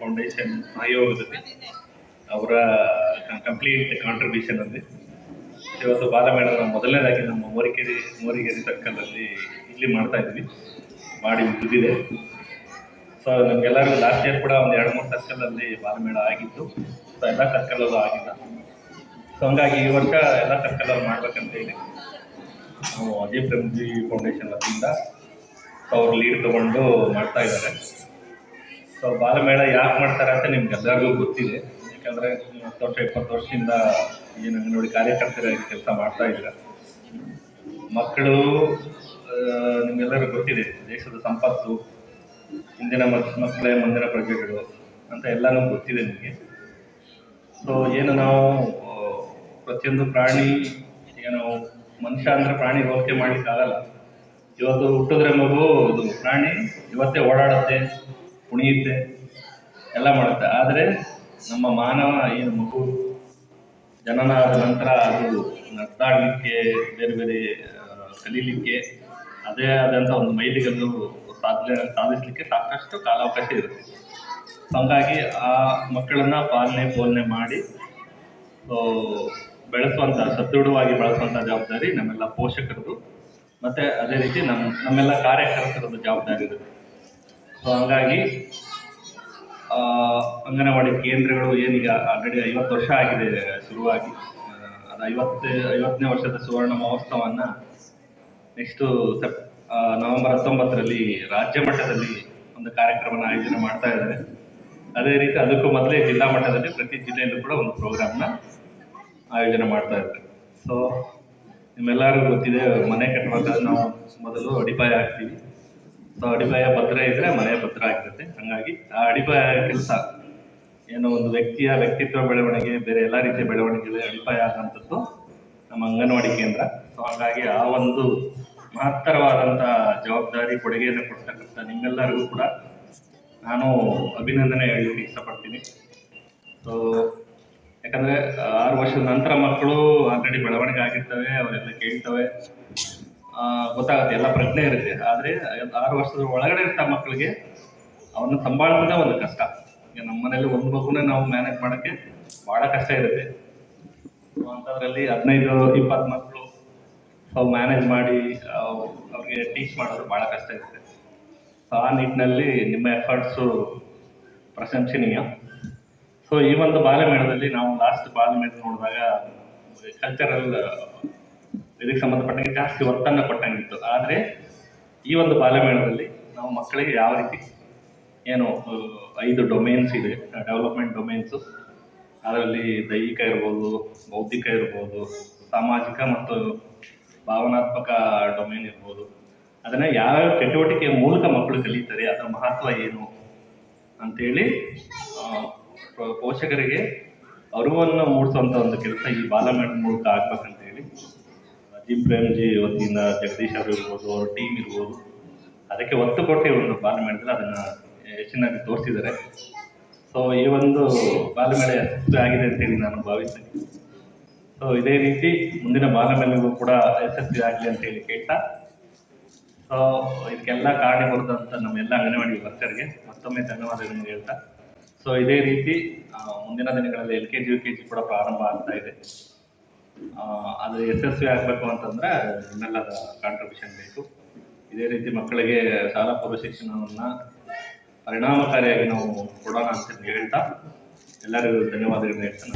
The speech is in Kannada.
ಫೌಂಡೇಶನ್ ಆಯೋಗದಲ್ಲಿ ಅವರ ಕಂಪ್ಲೀಟ್ ಕಾಂಟ್ರಿಬ್ಯೂಷನ್ ಅಲ್ಲಿ ಇವತ್ತು ಬಾಲಮೇಳ ನಾವು ಮೊದಲನೇದಾಗಿ ನಮ್ಮ ಮೋರಿಗೇರಿ ಸರ್ಕಲ್ ಅಲ್ಲಿ ಇಲ್ಲಿ ಮಾಡ್ತಾ ಇದ್ವಿ. ಮಾಡಿ ಮುಗಿದಿದೆ. ಸೊ ನಮ್ಗೆಲ್ಲರಿಗೂ ಲಾಸ್ಟ್ ಇಯರ್ ಕೂಡ ಒಂದು ಎರಡು ಮೂರು ಸರ್ಕಲ್ ಅಲ್ಲಿ ಬಾಲಮೇಳ ಆಗಿತ್ತು. ಸೊ ಎಲ್ಲ ಸರ್ಕಲ್ ಅಲ್ಲೂ ಆಗಿಲ್ಲ. ಸೊ ಹಂಗಾಗಿ ಈ ವರ್ಷ ಎಲ್ಲ ಸರ್ಕಲ್ ಅಲ್ಲಿ ಮಾಡ್ಬೇಕಂತ ಹೇಳಿ ನಾವು ಅಜಯ್ ಪ್ರೇಮ್ಜಿ ಫೌಂಡೇಶನ್ ವತಿಯಿಂದ ಅವ್ರು ಲೀಡ್ ತಗೊಂಡು ಮಾಡ್ತಾ ಇದ್ದಾರೆ. ಸೊ ಬಾಲಮೇಳ ಯಾಕೆ ಮಾಡ್ತಾರೆ ಅಂತ ನಿಮ್ಗೆ ಎಲ್ಲರಿಗೂ ಗೊತ್ತಿದೆ. ಯಾಕಂದ್ರೆ ಹತ್ತು ವರ್ಷ ಇಪ್ಪತ್ತು ವರ್ಷದಿಂದ ಏನು ಅಂಗನವಾಡಿ ಕಾರ್ಯಕರ್ತರಾಗಿ ಕೆಲಸ ಮಾಡ್ತಾ ಇದ್ರ ಮಕ್ಕಳು ನಿಮ್ಗೆಲ್ಲರಿಗೂ ಗೊತ್ತಿದೆ. ದೇಶದ ಸಂಪತ್ತು, ಹಿಂದಿನ ಮಕ್- ಮಕ್ಕಳೇ ಮುಂದಿನ ಪ್ರಜೆಗಳು ಅಂತ ಎಲ್ಲನೂ ಗೊತ್ತಿದೆ ನಿಮಗೆ. ಸೊ ಏನು ನಾವು ಪ್ರತಿಯೊಂದು ಪ್ರಾಣಿ ಏನು ಮನುಷ್ಯ ಅಂದ್ರೆ ಪ್ರಾಣಿ ಹೋಲಿಕೆ ಮಾಡ್ಲಿಕ್ಕಾಗಲ್ಲ. ಇವತ್ತು ಹುಟ್ಟಿದ್ರೆ ಮಗು, ಇದು ಪ್ರಾಣಿ, ಇವತ್ತೇ ಓಡಾಡುತ್ತೆ. ಕುಣಿಯುತ್ತೆ ಎಲ್ಲ ಮಾಡುತ್ತೆ. ಆದರೆ ನಮ್ಮ ಮಾನವ ಏನು ಮಗು? ಜನನ ಆದ ನಂತರ ಅದು ನಡ್ದಾಡಲಿಕ್ಕೆ ಬೇರೆ ಬೇರೆ ಕಲೀಲಿಕ್ಕೆ, ಅದೇ ಆದಂಥ ಒಂದು ಮೈಲಿಗಲ್ಲು ಸಾಧನೆ ಸಾಧಿಸಲಿಕ್ಕೆ ಸಾಕಷ್ಟು ಕಾಲಾವಕಾಶ ಇರುತ್ತೆ. ಹಾಗಾಗಿ ಆ ಮಕ್ಕಳನ್ನ ಪಾಲನೆ, ಪೋಲನೆ ಮಾಡಿ ಬೆಳೆಸುವಂಥ ಸದೃಢವಾಗಿ ಬೆಳೆಸುವಂಥ ಜವಾಬ್ದಾರಿ ನಮ್ಮೆಲ್ಲ ಪೋಷಕರದು. ಮತ್ತೆ ಅದೇ ರೀತಿ ನಮ್ಮ ನಮ್ಮೆಲ್ಲ ಕಾರ್ಯಕರ್ತರದ್ದು ಜವಾಬ್ದಾರಿ ಇರುತ್ತೆ. ಸೊ ಹಂಗಾಗಿ ಅಂಗನವಾಡಿ ಕೇಂದ್ರಗಳು ಏನೀಗ ಆಲ್ರೆಡಿ ಐವತ್ತು ವರ್ಷ ಆಗಿದೆ, ಶುರುವಾಗಿ. ಅದು ಐವತ್ತು, ಐವತ್ತನೇ ವರ್ಷದ ಸುವರ್ಣ ಮಹೋತ್ಸವವನ್ನು ನೆಕ್ಸ್ಟು ಸೆಪ್ ನವೆಂಬರ್ ಹತ್ತೊಂಬತ್ತರಲ್ಲಿ ರಾಜ್ಯ ಮಟ್ಟದಲ್ಲಿ ಒಂದು ಕಾರ್ಯಕ್ರಮನ ಆಯೋಜನೆ ಮಾಡ್ತಾ ಇದ್ದಾರೆ. ಅದೇ ರೀತಿ ಅದಕ್ಕೂ ಮೊದಲೇ ಜಿಲ್ಲಾ ಮಟ್ಟದಲ್ಲಿ ಪ್ರತಿ ಜಿಲ್ಲೆಯಲ್ಲೂ ಕೂಡ ಒಂದು ಪ್ರೋಗ್ರಾಮ್ನ ಆಯೋಜನೆ ಮಾಡ್ತಾ ಇದ್ದಾರೆ. ಸೊ ನಿಮ್ಮೆಲ್ಲರಿಗೂ ಗೊತ್ತಿದೆ, ಮನೆ ಕಟ್ಟುವಾಗ ನಾವು ಮೊದಲು ಅಡಿಪಾಯ ಹಾಕ್ತೀವಿ. ಸೊ ಅಡಿಪಾಯ ಭದ್ರ ಇದ್ರೆ ಮನೆ ಭದ್ರ ಆಗಿರುತ್ತೆ ಹಂಗಾಗಿ ಆ ಅಡಿಪಾಯ ಕೆಲಸ ಏನೋ ಒಂದು ವ್ಯಕ್ತಿಯ ವ್ಯಕ್ತಿತ್ವ ಬೆಳವಣಿಗೆ, ಬೇರೆ ಎಲ್ಲ ರೀತಿಯ ಬೆಳವಣಿಗೆ ಅಡಿಪಾಯ ಆದಂಥದ್ದು ನಮ್ಮ ಅಂಗನವಾಡಿ ಕೇಂದ್ರ. ಸೊ ಹಾಗಾಗಿ ಆ ಒಂದು ಮಹತ್ತರವಾದಂಥ ಜವಾಬ್ದಾರಿ, ಕೊಡುಗೆಯನ್ನು ಕೊಡ್ತಕ್ಕಂಥ ನಿಮ್ಮೆಲ್ಲರಿಗೂ ಕೂಡ ನಾನು ಅಭಿನಂದನೆ ಹೇಳಲಿಕ್ಕೆ ಇಷ್ಟಪಡ್ತೀನಿ. ಸೊ ಯಾಕಂದ್ರೆ ಆರು ವರ್ಷದ ನಂತರ ಮಕ್ಕಳು ಆಲ್ರೆಡಿ ಬೆಳವಣಿಗೆ ಆಗಿರ್ತವೆ, ಅವರೆಲ್ಲ ಕೇಳ್ತವೆ. ಗೊತ್ತಾಗುತ್ತೆ, ಎಲ್ಲ ಪ್ರಜ್ಞೆ ಇರುತ್ತೆ. ಆದರೆ ಆರು ವರ್ಷದ ಒಳಗಡೆ ಇರ್ತ ಮಕ್ಕಳಿಗೆ ಅವನ್ನ ಸಂಭಾಳಿಸೋದೇ ಒಂದು ಕಷ್ಟ. ಈಗ ನಮ್ಮ ಮನೇಲಿ ಒಂದು ಮಗುನ ನಾವು ಮ್ಯಾನೇಜ್ ಮಾಡೋಕ್ಕೆ ಭಾಳ ಕಷ್ಟ ಇರುತ್ತೆ. ಅಂಥದ್ರಲ್ಲಿ ಹದಿನೈದು, ಇಪ್ಪತ್ತು ಮಕ್ಕಳು ಅವು ಮ್ಯಾನೇಜ್ ಮಾಡಿ ಅವ್- ಅವ್ರಿಗೆ ಟೀಚ್ ಮಾಡೋದು ಭಾಳ ಕಷ್ಟ ಇರುತ್ತೆ. ಸೊ ಆ ನಿಟ್ಟಿನಲ್ಲಿ ನಿಮ್ಮ ಎಫರ್ಟ್ಸು ಪ್ರಶಂಸನೀಯ. ಸೊ ಈ ಒಂದು ಬಾಲ್ಯಮೇಳದಲ್ಲಿ ನಾವು ಲಾಸ್ಟ್ ಬಾಲ್ಯಮೇಳ ನೋಡಿದಾಗ ಕಲ್ಚರಲ್ ಇದಕ್ಕೆ ಸಂಬಂಧಪಟ್ಟಂಗೆ ಜಾಸ್ತಿ ಒತ್ತನ್ನು ಕೊಟ್ಟಂಗಿತ್ತು. ಆದರೆ ಈ ಒಂದು ಬಾಲಮೇಳದಲ್ಲಿ ನಾವು ಮಕ್ಕಳಿಗೆ ಯಾವ ರೀತಿ ಏನು ಐದು ಡೊಮೇನ್ಸ್ ಇದೆ ಡೆವಲಪ್ಮೆಂಟ್ ಡೊಮೇನ್ಸು ಅದರಲ್ಲಿ ದೈಹಿಕ ಇರ್ಬೋದು, ಬೌದ್ಧಿಕ ಇರ್ಬೋದು, ಸಾಮಾಜಿಕ ಮತ್ತು ಭಾವನಾತ್ಮಕ ಡೊಮೇನ್ ಇರ್ಬೋದು. ಅದನ್ನು ಯಾವ್ಯಾವ ಚಟುವಟಿಕೆಯ ಮೂಲಕ ಮಕ್ಕಳು ಕಲಿತಾರೆ, ಅದರ ಮಹತ್ವ ಏನು ಅಂತೇಳಿ ಪೋಷಕರಿಗೆ ಅರಿವನ್ನು ಮೂಡಿಸುವಂಥ ಒಂದು ಕೆಲಸ ಈ ಬಾಲಮೇಳ ಮೂಲಕ ಆಗ್ಬೇಕಂತೇಳಿ ಪ್ರೇಮ್ಜಿ ವತಿಯಿಂದ ಜಗದೀಶ್ ಅವರು ಇರ್ಬೋದು, ಅವ್ರ ಟೀಮ್ ಇರ್ಬೋದು. ಅದಕ್ಕೆ ಒತ್ತು ಕೊಟ್ಟು ಒಂದು ಒಂದು ಬಾಲಮೇಳದಲ್ಲಿ ಅದನ್ನು ಹೆಚ್ಚಿನಾಗಿ ತೋರಿಸಿದ್ದಾರೆ. ಸೊ ಈ ಒಂದು ಬಾಲಮೇಳ ಯಶಸ್ವಿ ಆಗಿದೆ ಅಂತೇಳಿ ನಾನು ಭಾವಿಸ್ತೇನೆ. ಸೊ ಇದೇ ರೀತಿ ಮುಂದಿನ ಬಾಲಮೇಳಗೂ ಕೂಡ ಯಶಸ್ವಿ ಆಗಲಿ ಅಂತ ಹೇಳಿ ಕೇಳ್ತಾ. ಸೊ ಇದಕ್ಕೆಲ್ಲ ಕಾರಣವಾದಂಥ ನಮ್ಮ ಎಲ್ಲ ಅಂಗನವಾಡಿ ವರ್ಕರ್ಗೆ ಮತ್ತೊಮ್ಮೆ ಧನ್ಯವಾದಗಳನ್ನು ಹೇಳ್ತಾ. ಸೊ ಇದೇ ರೀತಿ ಮುಂದಿನ ದಿನಗಳಲ್ಲಿ L K G, U K G ಕೂಡ ಪ್ರಾರಂಭ ಆಗ್ತಾ ಇದೆ. ಅದು ಯಶಸ್ವಿ ಆಗಬೇಕು ಅಂತಂದ್ರೆ ನಿಮ್ಮೆಲ್ಲ ಕಾಂಟ್ರಿಬ್ಯೂಷನ್ ಬೇಕು. ಇದೇ ರೀತಿ ಮಕ್ಕಳಿಗೆ ಶಾಲಾ ಪೂರ್ವ ಶಿಕ್ಷಣವನ್ನು ಪರಿಣಾಮಕಾರಿಯಾಗಿ ನಾವು ಕೊಡೋಣ ಅಂತ ಹೇಳ್ತಾ ಎಲ್ಲರಿಗೂ ಧನ್ಯವಾದಗಳು. ಹೇಳ್ತಾನೆ